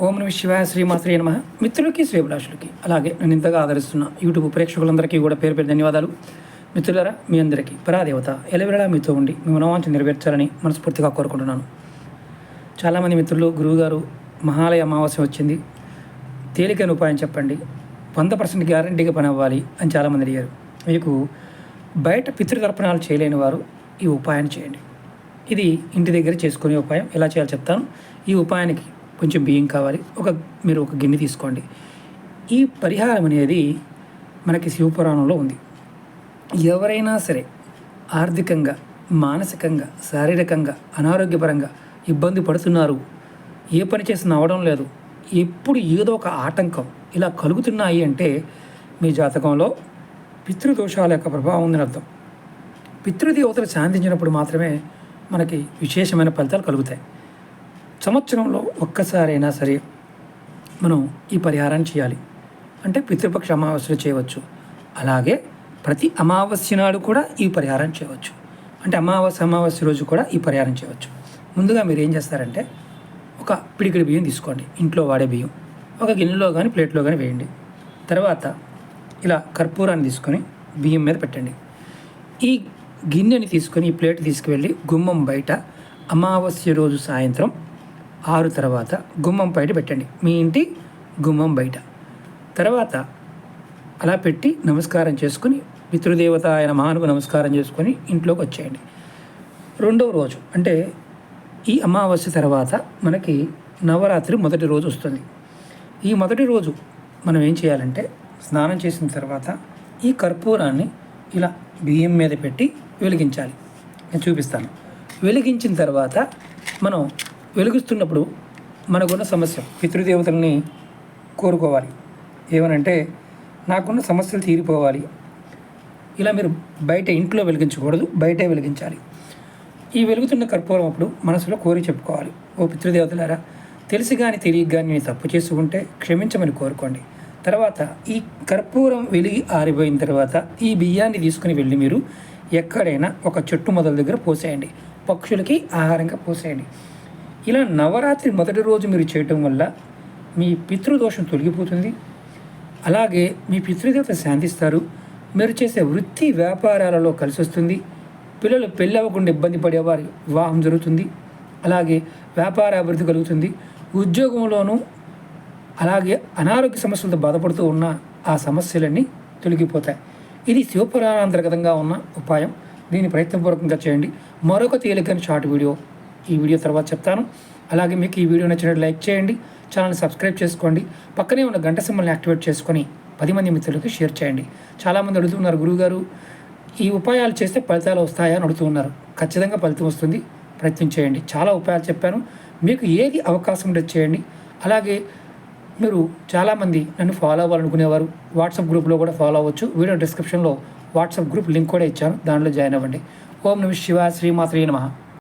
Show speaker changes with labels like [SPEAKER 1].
[SPEAKER 1] ఓం నమ శివాయ శ్రీమాత్రే నమ. మిత్రులకి శ్రీభిలాషులకి అలాగే నేను ఇంతగా ఆదరిస్తున్న యూట్యూబ్ ప్రేక్షకులందరికీ కూడా పేరు పేరు ధన్యవాదాలు. మిత్రులరా మీ అందరికీ పరాదేవత ఎలవేళలా మీతో ఉండి మీ మనోవాంఛ నెరవేర్చాలని మనస్ఫూర్తిగా కోరుకుంటున్నాను. చాలామంది మిత్రులు గురువుగారు మహాలయ అమావాస్య వచ్చింది. తేలికైన ఉపాయం చెప్పండి. వంద పర్సెంట్ గ్యారంటీగా పని అవ్వాలి అని చాలామంది అడిగారు. మీకు బయట పితృతర్పణాలు చేయలేని వారు ఈ ఉపాయాన్ని చేయండి. ఇది ఇంటి దగ్గర చేసుకునే ఉపాయం. ఎలా చేయాలో చెప్తాను. ఈ ఉపాయానికి కొంచెం బియ్యం కావాలి. ఒక మీరు ఒక గిన్నె తీసుకోండి. ఈ పరిహారం అనేది మనకి శివపురాణంలో ఉంది. ఎవరైనా సరే ఆర్థికంగా మానసికంగా శారీరకంగా అనారోగ్యపరంగా ఇబ్బంది పడుతున్నారు ఏ పని చేసినా అవడం లేదు ఎప్పుడు ఏదో ఒక ఆటంకం ఇలా కలుగుతున్నాయి అంటే మీ జాతకంలో పితృదోషాల యొక్క ప్రభావం ఉందని అర్థం. పితృదేవతలు శాంతించినప్పుడు మాత్రమే మనకి విశేషమైన ఫలితాలు కలుగుతాయి. సంవత్సరంలో ఒక్కసారైనా సరే మనం ఈ పరిహారాన్ని చేయాలి. అంటే పితృపక్ష అమావాస్యలు చేయవచ్చు. అలాగే ప్రతి అమావాస్య నాడు కూడా ఈ పరిహారం చేయవచ్చు. అంటే అమావాస్య అమావాస్య రోజు కూడా ఈ పరిహారం చేయవచ్చు. ముందుగా మీరు ఏం చేస్తారంటే ఒక పిడికిడి బియ్యం తీసుకోండి. ఇంట్లో వాడే బియ్యం. ఒక గిన్నెలో కానీ ప్లేట్లో కానీ వేయండి. తర్వాత ఇలా కర్పూరాన్ని తీసుకొని బియ్యం మీద పెట్టండి. ఈ గిన్నెని తీసుకొని ఈ ప్లేట్ తీసుకువెళ్ళి గుమ్మం బయట అమావాస్య రోజు సాయంత్రం ఆరు తర్వాత గుమ్మం బయట పెట్టండి. మీ ఇంటి గుమ్మం బయట. తర్వాత అలా పెట్టి నమస్కారం చేసుకుని పితృదేవత ఆయన మహానుకు నమస్కారం చేసుకొని ఇంట్లోకి వచ్చేయండి. రెండవ రోజు అంటే ఈ అమావాస్య తర్వాత మనకి నవరాత్రి మొదటి రోజు వస్తుంది. ఈ మొదటి రోజు మనం ఏం చేయాలంటే స్నానం చేసిన తర్వాత ఈ కర్పూరాన్ని ఇలా బియ్యం మీద పెట్టి వెలిగించాలి. నేను చూపిస్తాను. వెలిగించిన తర్వాత మనం వెలుగుస్తున్నప్పుడు మనకున్న సమస్య పితృదేవతల్ని కోరుకోవాలి. ఏమనంటే నాకున్న సమస్యలు తీరిపోవాలి. ఇలా మీరు బయట ఇంట్లో వెలిగించకూడదు బయటే వెలిగించాలి. ఈ వెలుగుతున్న కర్పూరం అప్పుడు మనసులో కోరి చెప్పుకోవాలి. ఓ పితృదేవతలారా తెలిసి కానీ తెలియక కానీ నేను తప్పు చేసుకుంటే క్షమించమని కోరుకోండి. తర్వాత ఈ కర్పూరం వెలిగి ఆరిపోయిన తర్వాత ఈ బియ్యాన్ని తీసుకుని వెళ్ళి మీరు ఎక్కడైనా ఒక చెట్టు మొదల దగ్గర పోసేయండి. పక్షులకి ఆహారంగా పోసేయండి. ఇలా నవరాత్రి మొదటి రోజు మీరు చేయటం వల్ల మీ పితృదోషం తొలగిపోతుంది. అలాగే మీ పితృదేవత శాంతిస్తారు. మీరు చేసే వృత్తి వ్యాపారాలలో కలిసి వస్తుంది పిల్లలు పెళ్ళి అవ్వకుండా ఇబ్బంది పడేవారి వివాహం జరుగుతుంది. అలాగే వ్యాపార అభివృద్ధి కలుగుతుంది. ఉద్యోగంలోనూ అలాగే అనారోగ్య సమస్యలతో బాధపడుతూ ఉన్న ఆ సమస్యలన్నీ తొలగిపోతాయి. ఇది శివపురాణాంతర్గతంగా ఉన్న ఉపాయం. దీన్ని ప్రయత్నపూర్వకంగా చేయండి. మరొక తేలికైన షార్ట్ వీడియో ఈ వీడియో తర్వాత చెప్తాను. అలాగే మీకు ఈ వీడియో నచ్చినట్టు లైక్ చేయండి ఛానల్ సబ్స్క్రైబ్ చేసుకోండి పక్కనే ఉన్న గంట సింబల్ని యాక్టివేట్ చేసుకొని పది మంది మిత్రులకి షేర్ చేయండి. చాలామంది అడుగుతున్నారు గురువుగారు ఈ ఉపాయాలు చేస్తే ఫలితాలు వస్తాయా? అని అడుగుతున్నారు. ఖచ్చితంగా ఫలితం వస్తుంది. ప్రయత్నం చేయండి. చాలా ఉపాయాలు చెప్పాను. మీకు ఏది అవకాశం ఉంటే చేయండి. అలాగే మీరు చాలామంది నన్ను ఫాలో అవ్వాలనుకునేవారు. వాట్సాప్ గ్రూప్లో కూడా ఫాలో అవ్వచ్చు. వీడియో డిస్క్రిప్షన్లో వాట్సాప్ గ్రూప్ లింక్ కూడా ఇచ్చాను. దాంట్లో జాయిన్ అవ్వండి. ఓం నమ శివ శ్రీమాత్రే నమ.